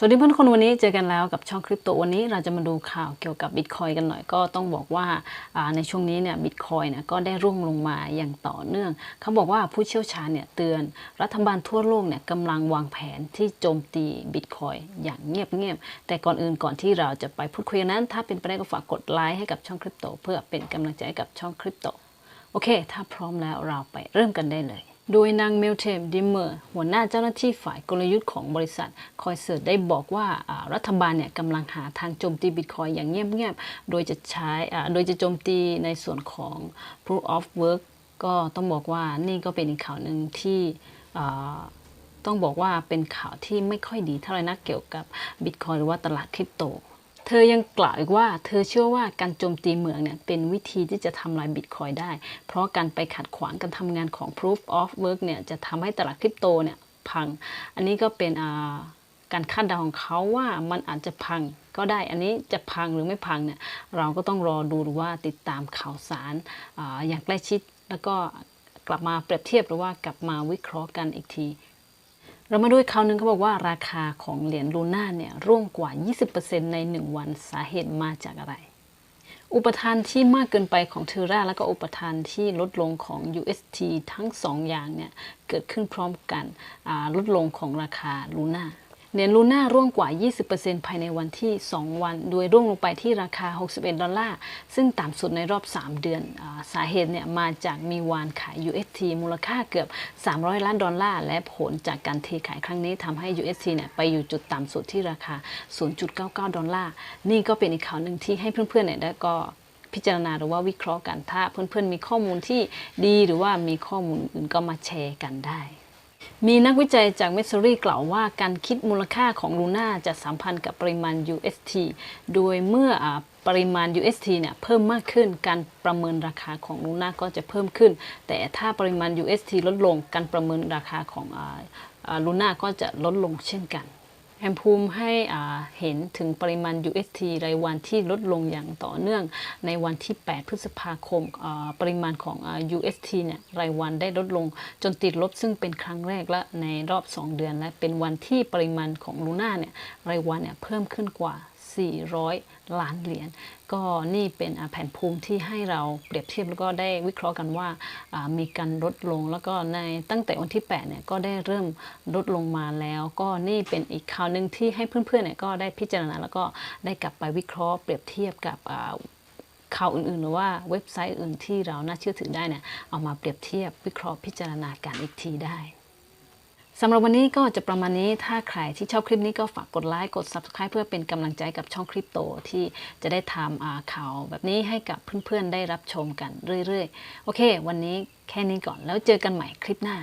สวัสดีเพื่อนคนวันนี้เจอกันแล้วกับช่องคริปโตวันนี้เราจะมาดูข่าวเกี่ยวกับบิตคอยกันหน่อยก็ต้องบอกว่าในช่วงนี้เนี่ยบิตคอยเนี่ยก็ได้ร่วงลงมาอย่างต่อเนื่อง เขาบอกว่าผู้เชี่ยวชาญเนี่ยเตือนรัฐบาลทั่วโลกเนี่ยกำลังวางแผนที่โจมตีบิตคอยอย่างเงียบๆแต่ก่อนอื่นก่อนที่เราจะไปพูดคุยนั้น ถ้าเป็นไปได้ก็ฝากกดไลค์ให้กับช่องคริปโตเพื่อเป็นกำลังใจกับช่องคริปโตโอเค ถ้าพร้อมแล้วเราไปเริ่มกันได้เลย โดยนางเมลเทมดิมเมอร์หัวหน้าเจ้าหน้าที่ฝ่ายกลยุทธ์ของบริษัทคอยเสิร์ชได้บอกว่ารัฐบาลเนี่ยกำลังหาทางโจมตีบิตคอยอย่างเงียบๆ โดยจะใช้โดยจะโจมตีในส่วนของ proof of work ก็ต้องบอกว่านี่ก็เป็นอีกข่าวหนึ่งที่ต้องบอกว่าเป็นข่าวที่ไม่ค่อยดีเท่าไหร่นักเกี่ยวกับบิตคอยหรือว่าตลาดคริปโต เธอยังกล่าวอีกว่าเธอเชื่อว่าการโจมตีเมืองเนี่ยเป็นวิธีที่จะทำลายบิตคอยได้ เพราะการไปขัดขวางการทำงานของ proof of work เนี่ยจะทำให้ตลาดคริปโตเนี่ยพัง อันนี้ก็เป็นาการคาดเดาของเขาว่ามันอาจจะพังก็ได้ อันนี้จะพังหรือไม่พังเนี่ยเราก็ต้องรอดูหรือว่าติดตามข่าวสารอาอย่างใกล้ชิด แล้วก็กลับมาเปรียบเทียบหรือว่ากลับมาวิเคราะห์กันอีกที เรามาดูอีกข่าวหนึ่งเขาบอกว่าราคาของเหรียญลูน่าเนี่ยร่วงกว่า 20%ใน 1 วันสาเหตุมาจากอะไร อุปทานที่มากเกินไปของเทอร่าและก็อุปทานที่ลดลงของ UST ทั้ง 2 อย่างเนี่ยเกิดขึ้นพร้อมกันอ่าลดลงของราคาลูน่า เหรียญลูน่าร่วงกว่า 20%ภายในวันที่ 2 วัน โดยร่วงลงไปที่ราคา 61 ดอลลาร์ ซึ่งต่ำสุดในรอบ 3 เดือนอสาเหตุเนี่ยมาจากมีวานขาย UST มูลค่าเกือบ 300 ล้านดอลลาร์ และผลจากการเทขายครั้งนี้ทำให้ UST เนี่ยไปอยู่จุดต่ำสุดที่ราคา 0.99 ดอลลาร์ นี่ก็เป็นอีกข่าวหนึ่งที่ให้เพื่อนๆเนี่ยได้ก็พิจารณาหรือว่าวิเคราะห์กันถ้าเพื่อนๆมีข้อมูลที่ดีหรือว่ามีข้อมูลอื่นก็มาแชร์กันได้ มีนักวิจัยจากเมสซูรี่กล่าวว่าการคิดมูลค่าของลูน่าจะสัมพันธ์กับปริมาณ UST โดยเมื่ออปริมาณ UST เนี่ยเพิ่มมากขึ้นการประเมินราคาของลูน่าก็จะเพิ่มขึ้น แต่ถ้าปริมาณ UST ลดลงการประเมินราคาของลูน่าก็จะลดลงเช่นกัน แอมภูมิให้เห็นถึงปริมาณ UST รายวันที่ลดลงอย่างต่อเนื่อง ในวันที่ 8 พฤษภาคมปริมาณของ UST เนี่ยรายวันได้ลดลงจนติดลบซึ่งเป็นครั้งแรกและในรอบ 2 เดือนและเป็นวันที่ปริมาณของลูน่าเนี่ยรายวันเนี่ยเพิ่มขึ้นกว่า 400 ล้านเหรียญก็นี่เป็นแผนภูมิที่ให้เราเปรียบเทียบแล้วก็ได้วิเคราะห์กันว่ามีการลดลงแล้วก็ในตั้งแต่วันที่8เนี่ยก็ได้เริ่มลดลงมาแล้ว ก็นี่เป็นอีกข่าวหนึ่งที่ให้เพื่อนๆเนี่ยก็ได้พิจารณาแล้วก็ได้กลับไปวิเคราะห์เปรียบเทียบกับข่าวอื่นๆ หรือว่าเว็บไซต์อื่นที่เราน่าเชื่อถือได้เนี่ยเอามาเปรียบเทียบวิเคราะห์พิจารณาการอีกทีได้ สำหรับวันนี้ก็จะประมาณนี้ถ้าใครที่ชอบคลิปนี้ก็ฝากกดไลค์กด Subscribe เพื่อเป็นกำลังใจกับช่องคริปโตที่จะได้ทำข่าวแบบนี้ให้กับเพื่อนๆได้รับชมกันเรื่อยๆ โอเค วันนี้แค่นี้ก่อนแล้วเจอกันใหม่คลิปหน้า